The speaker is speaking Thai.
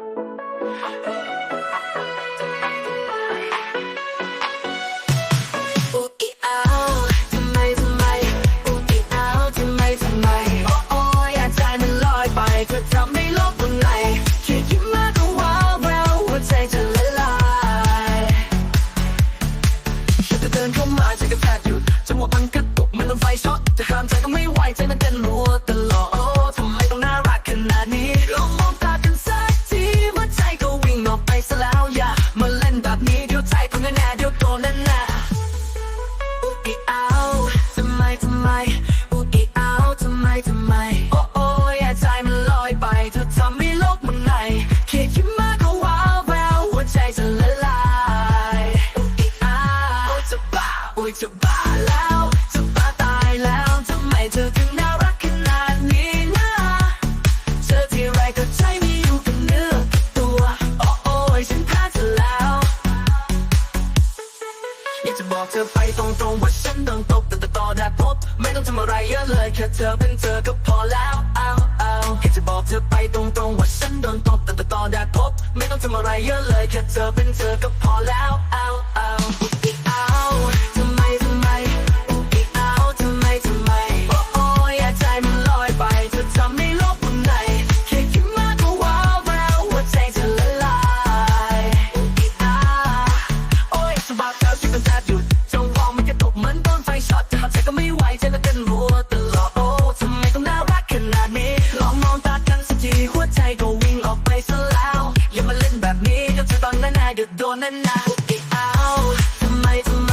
เดินเข้ามาจกรแทกอยู่จังหวะมันกร อยากจะบอกเธอไปตรงๆว่าฉันต้องตกแต่ต่อได้พบ ไม่ต้องทำอะไรเยอะเลยแค่เธอเป็นเธอก็พอแล้วเอาเอาอยากจะบอกเธอไปตรงๆว่าฉันโดนตกแต่ต่อได้พบ ไม่ต้องทำอะไรเยอะเลยแค่เธอเป็นเธอก็พอแล้วเอาเอา and I get out. Tonight.